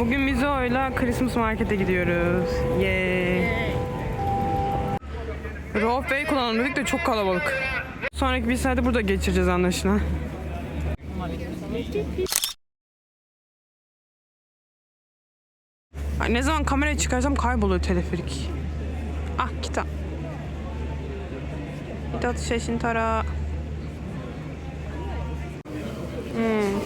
Bugün Mizo'yla Christmas Market'e gidiyoruz. Yay. Rauf Bey kullanalım dedik de çok kalabalık. Sonraki bir saati burada geçireceğiz anlaşılan. Ay, ne zaman kameraya çıkarsam kayboluyor teleferik. Ah kitap. Kitap şeşin tara. Hmm.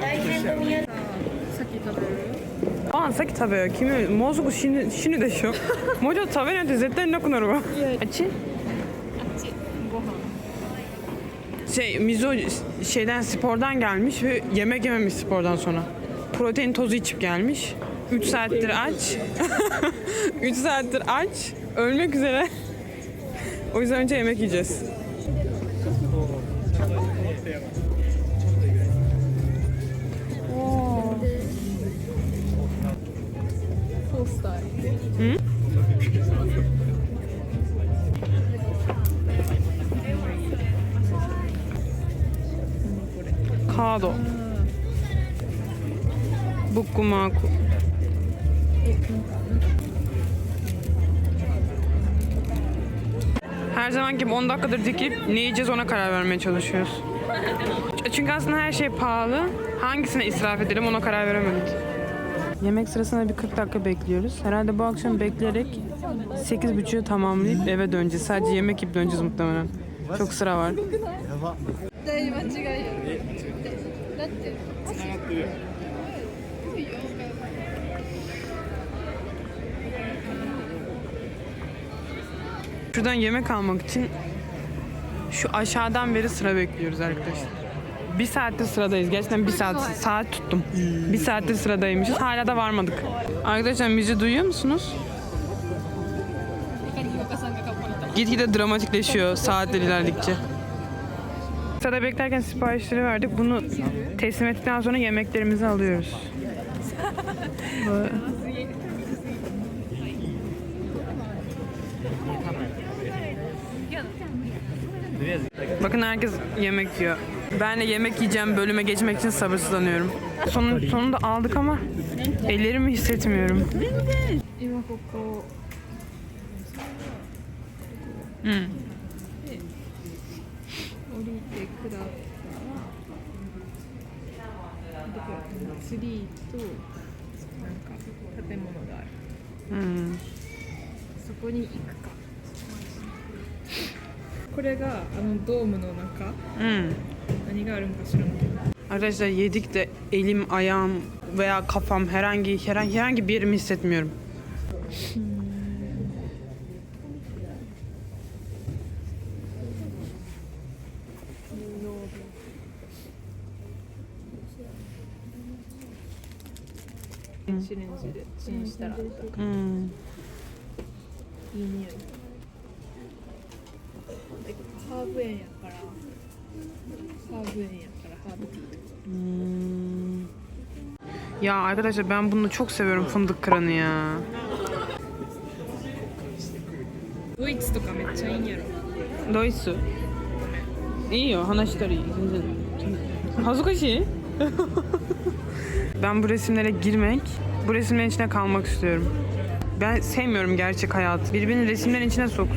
大変と見え あさっき食べよう君もうすぐ死ぬ死ぬでしょもうちょっと食べないと絶対なくなるわあっちşey Mizo şeyden spordan gelmiş ve yemek yememiş spordan sonra. Protein tozu içip gelmiş. 3 saattir aç. 3 saattir aç. Ölmek üzere. O yüzden önce yemek yiyeceğiz. Kado. Bookmark. Her zaman gibi 10 dakikadır dikip ne yiyeceğiz ona karar vermeye çalışıyoruz. Çünkü aslında her şey pahalı. Hangisine israf edelim ona karar veremedik. Yemek sırasında bir 40 dakika bekliyoruz. Herhalde bu akşam bekleyerek 8.30'u tamamlayıp eve döneceğiz. Sadece yemek yiyip döneceğiz muhtemelen. Çok sıra var. Şuradan yemek almak için şu aşağıdan beri sıra bekliyoruz arkadaşlar. Bir saattir sıradayız. Gerçekten bir saat saat tuttum. Bir saattir sıradaymışız. Hala da varmadık. Arkadaşlar müziği duyuyor musunuz? Gitgide dramatikleşiyor saatler ilerledikçe. Sırada beklerken siparişleri verdik. Bunu teslim ettikten sonra yemeklerimizi alıyoruz. Bakın herkes yemek yiyor. Ben de yemek yiyeceğim bölüme geçmek için sabırsızlanıyorum. Sonun, sonunda aldık ama ellerimi hissetmiyorum. Hmm. Hmm. そこに行くかこれがあのドームの中 Hmm. 何があるんか知らんけど Arkadaşlar yedik de elim, ayağım veya kafam herhangi herhangi herhangi bir yerimi hissetmiyorum.「電子レンジでチンしたらいい Hmm. 匂い」で ハーブ園やからハーブ園やからハーブティーとか Hmm. Ya arkadaşlar ben bunu çok seviyorum fındık kıranı ya. ドイツとかめっちゃいいんやろ Doysu. İyi o, hanaşları iyi. Hazukashi. ben bu resimlere girmek, bu resimlerin içine kalmak istiyorum. Ben sevmiyorum gerçek hayatı. Birbirini resimlerin içine soksun.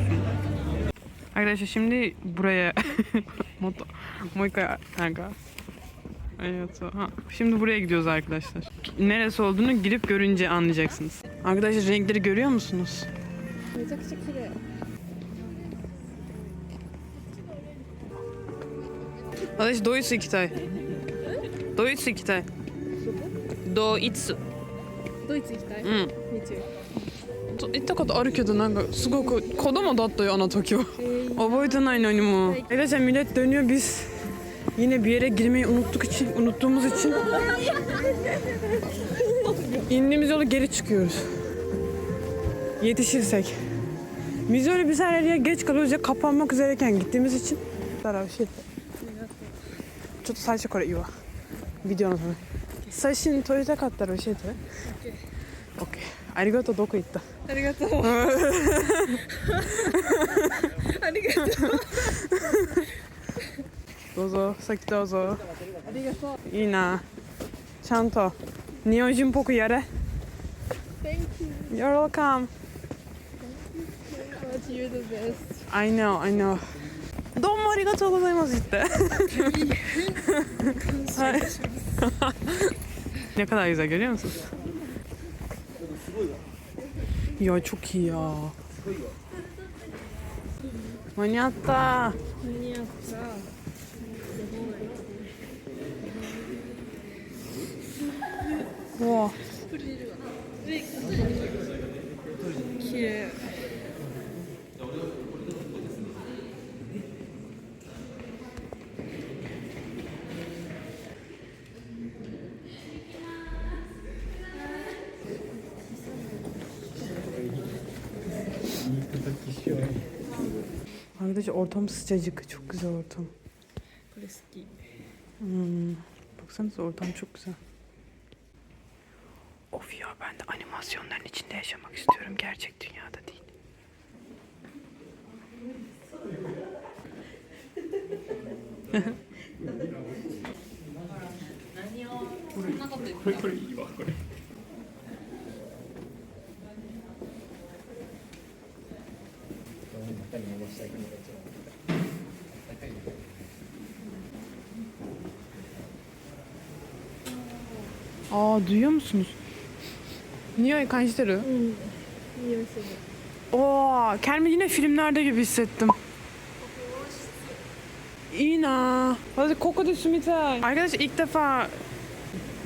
Arkadaşlar şimdi buraya moto moika kanka. Evet, ha. Şimdi buraya gidiyoruz arkadaşlar. Neresi olduğunu girip görünce anlayacaksınız. Arkadaşlar renkleri görüyor musunuz? めちゃくちゃ綺麗 Arkadaş Doysu Kitay. Doysu Kitay. Doitsu. ドイツ行きたい、うん。めっちゃと行ったことあるけどなんかすごく子供だったよあの時は 覚えてない何もarkadaşlar millet dönüyor biz yine bir yere girmeyi unuttuk için unuttuğumuz için indiğimiz yolu geri çıkıyoruz Yetişirsek. Biz öyle bir senelere geç kalıyoruz ya kapanmak üzereyken gittiğimiz için. Taraf şey. ちょっと最初これ言うわビデオのため最新撮りたかったら教えて OK ありがとうどこ行った？ありがとう。どうぞ先どうぞ。ありがとう。いいな。ちゃんと日本人っぽくやれ。Thank you. You're welcome. I know. I know. どうもありがとうございますって。はい。だから言うだけ。Ya çok iyi ya. Manyatta. 間に Arkadaşlar ortam sıcacık. Çok güzel ortam. Burası. Hmm. Baksanıza ortam çok güzel. Of ya ben de animasyonların içinde yaşamak istiyorum. Gerçek dünyada değil. Aa duyuyor musunuz? Niye kanjiteru? Oo, kendimi yine filmlerde gibi hissettim. İyi na. Hadi koku de Arkadaş ilk defa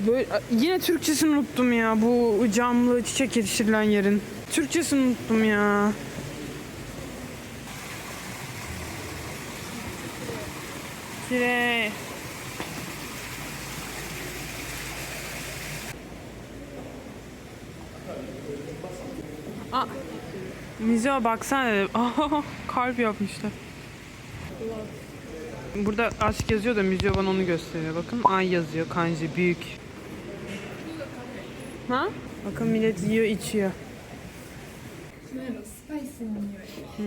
böyle yine Türkçesini unuttum ya bu camlı çiçek yetiştirilen yerin. Türkçesini unuttum ya. Kire. Müziğe baksana dedim. kalp yapmışlar. Burada aşk yazıyor da müziğe bana onu gösteriyor. Bakın ay yazıyor kanji büyük. Ha? Bakın millet yiyor içiyor. Hmm.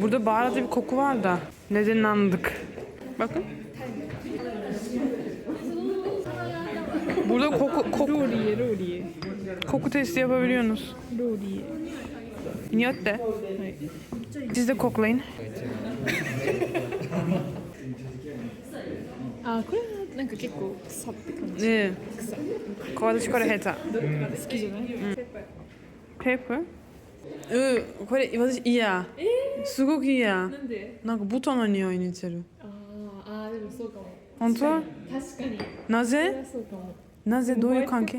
Burada baharatlı bir koku var da. Neden anladık? Bakın. Burada koku... koku. Koku testi yapabiliyorsunuz. Niyot de. Siz de koklayın. あこれなんか結構腐って感じ。ねえ。腐。私これ下手。どれかで好きじゃない？うん。ペープ？うん、これ私いいや。えー、すごくいいや。なんで？なんかブタの匂いに似てる。ああ、あでもそうかも。本当？確かに。なぜ？なぜどういう関係？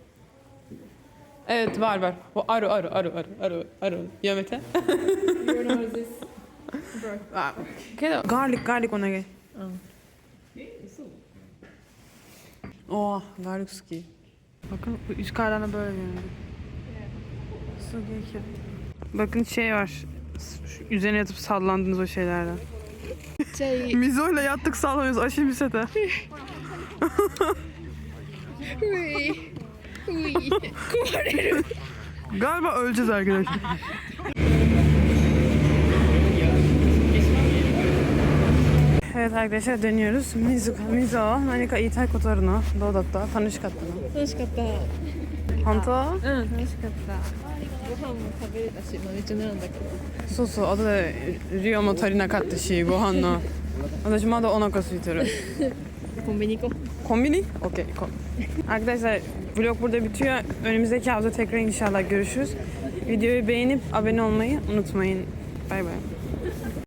Evet var var. O aru aru aru aru aru aru. Yamete. Kedo. Garlic garlic ona gel. Oh garlic suki. Bakın üst kardan böyle görünüyor. Sugeki. Bakın şey var. Üzerine yatıp sallandınız o şeylerden. Şey... Mizo ile yattık sallanıyoruz aşırı bir sete. ったの楽しかったうん本当楽しかったご飯も食べれたし、まあ、めっちゃ並んだけどそうそう、あとで量も足りなかったし、ご飯の。私まだお腹空いてる。コンビニ行こうコンビニオッケー行こう。 Arkadaşlar vlog burada bitiyor. Önümüzdeki hafta tekrar inşallah görüşürüz. Videoyu beğenip abone olmayı unutmayın. Bay bay.